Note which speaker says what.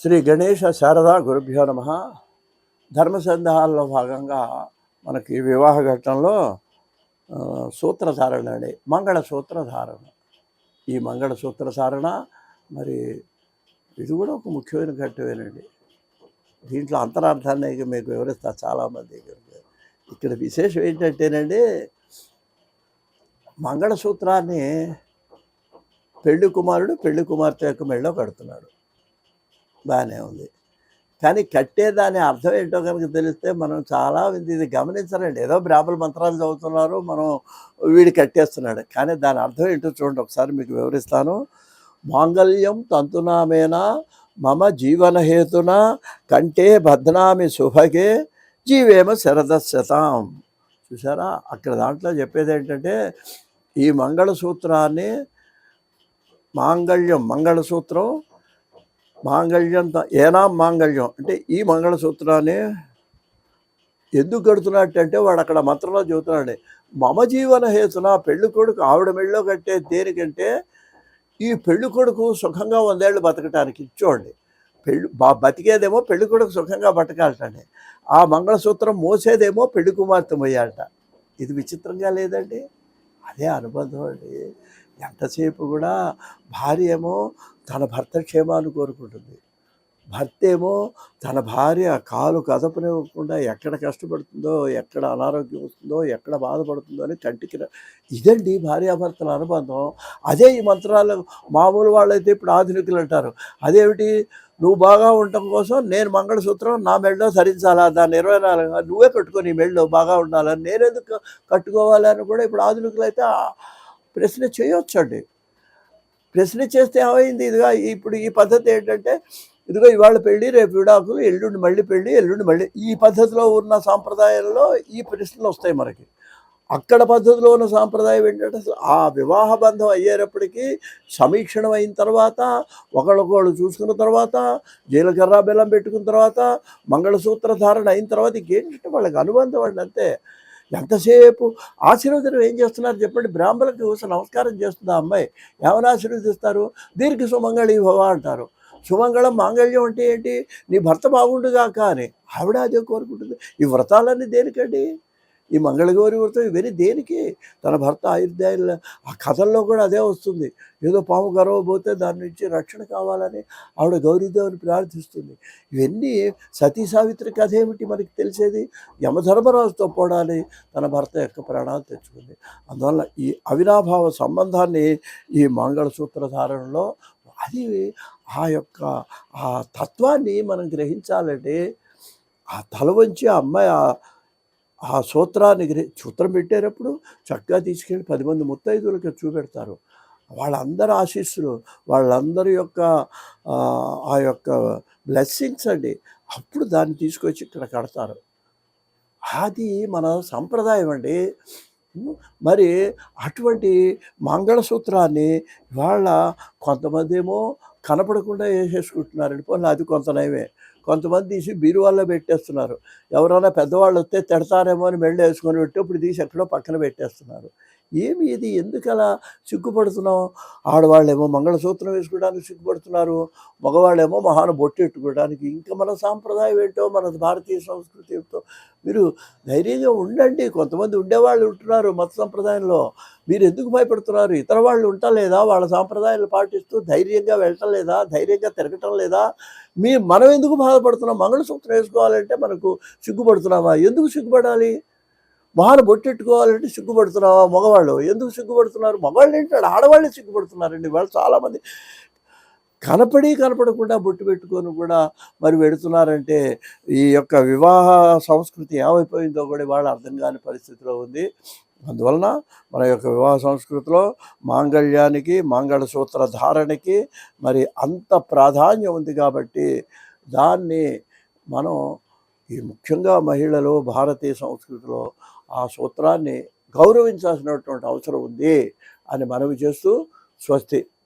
Speaker 1: శ్రీ గణేష శారదా గురుభ్యో నమ. ధర్మ సందేహాల్లో భాగంగా మనకి వివాహ ఘట్టంలో సూత్రధారణ అండి. మంగళ సూత్రధారణ. ఈ మంగళ సూత్రధారణ మరి ఇది కూడా ఒక ముఖ్యమైన ఘట్టమేనండి. దీంట్లో అంతరార్థాన్ని ఇక మీకు వివరిస్తా చాలామంది ఇక్కడ విశేషం ఏంటంటేనండి మంగళసూత్రాన్ని పెళ్ళి కుమారుడు పెళ్ళి కుమార్తె యొక్క మెళ్ళో కడుతున్నాడు. బాగానే ఉంది. కానీ కట్టేదాని అర్థం ఏంటో కనుక తెలిస్తే మనం చాలా ఇది గమనించరండి. ఏదో బ్రాహ్మణ మంత్రాలు చదువుతున్నారు మనం వీడి కట్టేస్తున్నాడు. కానీ దాని అర్థం ఏంటో చూడండి ఒకసారి మీకు వివరిస్తాను. మాంగళ్యం తంతునామేనా మమ జీవనహేతున కంటే భద్నామి శుభగే జీవేమ శరదశతాం చూసారా అక్కడ దాంట్లో చెప్పేది ఏంటంటే ఈ మంగళసూత్రాన్ని మాంగళ్యం మంగళసూత్రం మాంగళ్యం ఏనా మాంగళ్యం. అంటే ఈ మంగళసూత్రాన్ని ఎందుకు కడుతున్నట్టంటే వాడు అక్కడ మంత్రంలో చెబుతున్నాడు మమ జీవన హేతున పెళ్ళి కొడుకు ఆవిడ మెళ్ళో కట్టే దేనికంటే ఈ పెళ్ళి కొడుకు సుఖంగా వందేళ్ళు బతకటానికి. ఇచ్చోండి పెళ్ళి బా బతికేదేమో పెళ్ళి కొడుకు సుఖంగా బతకాలటండి. ఆ మంగళసూత్రం మోసేదేమో పెళ్ళి కుమార్తె మొయ్యాలట. ఇది విచిత్రంగా లేదండి? అదే అనుబంధం అండి. ఎంతసేపు కూడా భార్య ఏమో తన భర్త క్షేమాలు కోరుకుంటుంది. భర్త ఏమో తన భార్య కాలు కదపనివ్వకుండా ఎక్కడ కష్టపడుతుందో ఎక్కడ అనారోగ్యం వస్తుందో ఎక్కడ బాధపడుతుందో అని కంటికి ఇదండి భార్యాభర్తల అనుబంధం. అదే ఈ మంత్రాలు మామూలు వాళ్ళైతే ఇప్పుడు ఆధునికులు అంటారు. అదేమిటి? నువ్వు బాగా ఉండటం కోసం నేను మంగళసూత్రం నా మెళ్ళో ధరించాలా? దాన్ని ఇరవై నాలుగు నువ్వే కట్టుకొని నీ మెళ్ళో బాగా ఉండాలని నేను ఎందుకు కట్టుకోవాలి అని కూడా ఇప్పుడు ఆధునికులు అయితే ప్రశ్న చేయొచ్చండి. ప్రశ్న చేస్తే ఏమైంది? ఇదిగా ఇప్పుడు ఈ పద్ధతి ఏంటంటే ఇదిగో ఇవాళ పెళ్ళి రేపు విడాకులు ఎల్లుండి మళ్ళీ పెళ్ళి ఎల్లుండి మళ్ళీ ఈ పద్ధతిలో ఉన్న సాంప్రదాయాలలో ఈ ప్రశ్నలు వస్తాయి మనకి. అక్కడ పద్ధతిలో ఉన్న సాంప్రదాయం ఏంటంటే అసలు ఆ వివాహ బంధం అయ్యేటప్పటికీ సమీక్షణం అయిన తర్వాత ఒకళ్ళొకళ్ళు చూసుకున్న తర్వాత జీలకర్ర బెల్లం పెట్టుకున్న తర్వాత మంగళసూత్ర ధారణ అయిన తర్వాత ఇంకేంటంటే వాళ్ళకి అనుబంధం అండి అంతే ఎంతసేపు ఆశీర్వదనం ఏం చేస్తున్నారు చెప్పండి. బ్రాహ్మణులకు నమస్కారం చేస్తుంది ఆ అమ్మాయి? ఏమైనా ఆశీర్వదిస్తారు? దీనికి సుమంగళి భవ అంటారు. సుమంగళం మాంగళ్యం అంటే ఏంటి? నీ భర్త బాగుండుగాక కానీ ఆవిడ అదే కోరుకుంటుంది. ఈ వ్రతాలన్నీ దేనికండి? ఈ మంగళగౌరి వ్రతం ఇవన్నీ దేనికి? తన భర్త ఆయుర్దాయాలు ఆ కథల్లో కూడా అదే వస్తుంది. ఏదో పాము గర్వపోతే దాని నుంచి రక్షణ కావాలని ఆవిడ గౌరీదేవుని ప్రార్థిస్తుంది. ఇవన్నీ సతీ సావిత్రి కథ ఏమిటి మనకి తెలిసేది? యమధర్మరాజుతో పోడాలి తన భర్త యొక్క ప్రాణాలు తెచ్చుకుంది. అందువల్ల ఈ అవినాభావ సంబంధాన్ని ఈ మంగళసూత్ర ధారణలో అది ఆ యొక్క ఆ తత్వాన్ని మనం గ్రహించాలంటే ఆ తల వంచి ఆ అమ్మాయి ఆ- సూత్రాన్ని సూత్రం పెట్టేటప్పుడు చక్కగా తీసుకెళ్ళి పది మంది ముత్తైదులకి చూపెడతారు. వాళ్ళందరి ఆశీస్సులు వాళ్ళందరి యొక్క ఆ, యొక్క బ్లెస్సింగ్స్ అండి. అప్పుడు దాన్ని తీసుకొచ్చి ఇక్కడ కడతారు. అది మన సంప్రదాయం అండి. మరి అటువంటి మంగళసూత్రాన్ని వాళ్ళ కొంతమంది ఏమో కనపడకుండా వేసేసుకుంటున్నారండి పోనీ అది కొంత నయమే. కొంతమంది తీసి బీరువాల్లో పెట్టేస్తున్నారు. ఎవరైనా పెద్దవాళ్ళు వస్తే తిడతారేమో అని మెళ్ళ వేసుకొని పెట్టి ఇప్పుడు తీసి ఎక్కడో పక్కన పెట్టేస్తున్నారు. ఏమి ఇది? ఎందుకు అలా సిగ్గుపడుతున్నాం ఆడవాళ్ళేమో మంగళసూత్రం వేసుకోవడానికి సిగ్గుపడుతున్నారు. మగవాళ్ళేమో మహాను బొట్టెట్టుకోవడానికి ఇంకా మన సాంప్రదాయం ఏంటో మన భారతీయ సంస్కృతి ఏంటో మీరు ధైర్యంగా ఉండండి. కొంతమంది ఉండేవాళ్ళు ఉంటున్నారు మత సంప్రదాయంలో. మీరు ఎందుకు భయపడుతున్నారు? ఇతర వాళ్ళు ఉండలేదా వాళ్ళ సాంప్రదాయాలు పాటిస్తూ ధైర్యంగా వెళ్ళటం లేదా? ధైర్యంగా తిరగటం లేదా? మీ మనం ఎందుకు బాధపడుతున్నాం? మంగళసూత్రం వేసుకోవాలంటే మనకు సిగ్గుపడుతున్నామా? ఎందుకు సిగ్గుపడాలి? మహాను బొట్టెట్టుకోవాలంటే సిగ్గుపడుతున్నావా మగవాళ్ళు? ఎందుకు సిగ్గుపడుతున్నారు? మగవాళ్ళు ఏంటంటే ఆడవాళ్ళే సిగ్గుపడుతున్నారండి. వాళ్ళు చాలామంది కనపడి కనపడకుండా బొట్టు పెట్టుకొని కూడా మరి పెడుతున్నారంటే ఈ యొక్క వివాహ సంస్కృతి ఏమైపోయిందో కూడా వాళ్ళు అర్థం కాని పరిస్థితిలో ఉంది. అందువలన మన యొక్క వివాహ సంస్కృతిలో మాంగళ్యానికి మంగళసూత్ర ధారణకి మరి అంత ప్రాధాన్యం ఉంది కాబట్టి దాన్ని మనం ఈ ముఖ్యంగా మహిళలు భారతీయ సంస్కృతిలో ఆ సూత్రాన్ని గౌరవించాల్సినటువంటి అవసరం ఉంది అని మనవి చేస్తూ స్వస్తి.